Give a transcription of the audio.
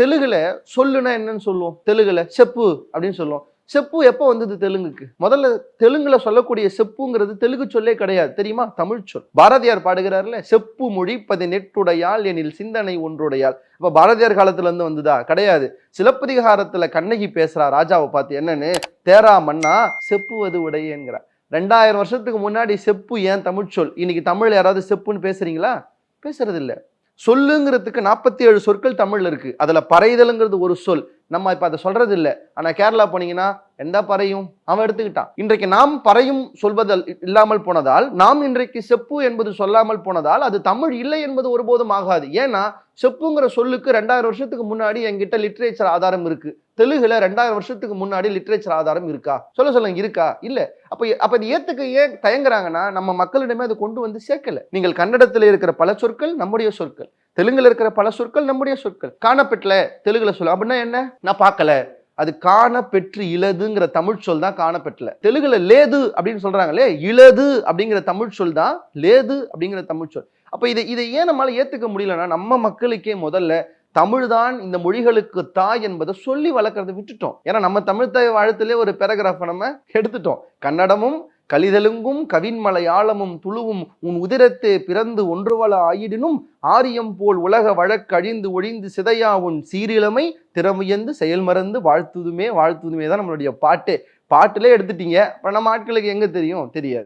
தெலுங்குல சொல்லுனா என்னன்னு சொல்லுவோம்? தெலுங்குல செப்பு அப்படின்னு சொல்லுவோம். செப்பு எப்போ வந்தது தெலுங்குக்கு? முதல்ல தெலுங்குல சொல்லக்கூடிய செப்புங்கிறது தெலுங்கு சொல்லே கிடையாது. தெரியுமா? தமிழ் சொல். பாரதியார் பாடுகிறார்ல செப்பு மொழி பதினெட்டுடையால் எனில் சிந்தனை ஒன்றுடையாள். அப்ப பாரதியார் காலத்துல இருந்து வந்ததா? கிடையாது. சிலப்பதிகாரத்துல கண்ணகி பேசுறா ராஜாவை பார்த்து என்னன்னு? தேரா மன்னா செப்புவது உடையேங்கிறா ரெண்டாயிரம் வருஷத்துக்கு முன்னாடி செப்பு ஏன் தமிழ் சொல்? இன்னைக்கு தமிழ் யாராவது செப்புன்னு பேசுறீங்களா? பேசுறது இல்லை சொல்லுங்கிறதுக்கு நாற்பத்தி ஏழு சொற்கள் தமிழில் இருக்குது அதில் பறைதலுங்கிறது ஒரு சொல். நம்ம இப்போ அதை சொல்கிறது இல்லை ஆனால் கேரளா போனீங்கன்னா எந்த பறையும்? அவன் எடுத்துக்கிட்டான். இன்றைக்கு நாம் பறையும் சொல்வதல் இல்லாமல் போனதால் நாம் இன்றைக்கு செப்பு என்பது சொல்லாமல் போனதால் அது தமிழ் இல்லை என்பது ஒருபோதும் ஆகாது. ஏன்னா செப்புங்கிற சொல்லுக்கு ரெண்டாயிரம் வருஷத்துக்கு முன்னாடி என்கிட்ட லிட்ரேச்சர் ஆதாரம் இருக்கு. தெலுங்குல ரெண்டாயிரம் வருஷத்துக்கு முன்னாடி லிட்ரேச்சர் ஆதாரம் இருக்கா? சொல்ல சொல்லுங்க இருக்கா? இல்ல. அப்ப அப்ப இது ஏத்துக்க ஏன் தயங்குறாங்கன்னா நம்ம மக்களிடமே அதை கொண்டு வந்து சேர்க்கல. நீங்கள் கன்னடத்தில் இருக்கிற பல சொற்கள் நம்முடைய சொற்கள். தெலுங்குல இருக்கிற பல சொற்கள் நம்முடைய சொற்கள். காணப்பெட்டல தெலுங்குல சொல்ல. அப்படின்னா என்ன? நான் பார்க்கல. அது காண பெற்று இலதுங்கிற தமிழ் சொல் தான் காணப்பெற்றல. தெலுங்குல லேது அப்படின்னு சொல்றாங்களே இலது அப்படிங்கிற தமிழ் சொல் தான் லேது அப்படிங்கிற தமிழ் சொல். அப்ப இதை இதை ஏன் நம்மளால ஏத்துக்க முடியலன்னா நம்ம மக்களுக்கே முதல்ல தமிழ் தான் இந்த மொழிகளுக்கு தாய் என்பதை சொல்லி வளர்க்கறதை விட்டுட்டோம். ஏன்னா நம்ம தமிழ் தாய் வாழ்த்துலேயே ஒரு பேராகிராஃபை நம்ம எடுத்துட்டோம் கன்னடமும் கலிதலுங்கும் கவின்மலையாளமும் துளுவும் உன் உதிரத்தே பிறந்து ஒன்றுவள ஆயிடினும் ஆரியம் போல் உலக வழக்கழிந்து ஒழிந்து சிதையா உன் சீரிழமை திறமுயர்ந்து செயல் மறந்து வாழ்த்துதுமே வாழ்த்துதுமே தான் நம்மளுடைய பாட்டு. பாட்டிலே எடுத்துட்டீங்க. அப்ப நம்ம ஆட்களுக்கு எங்கே தெரியும்? தெரியாது.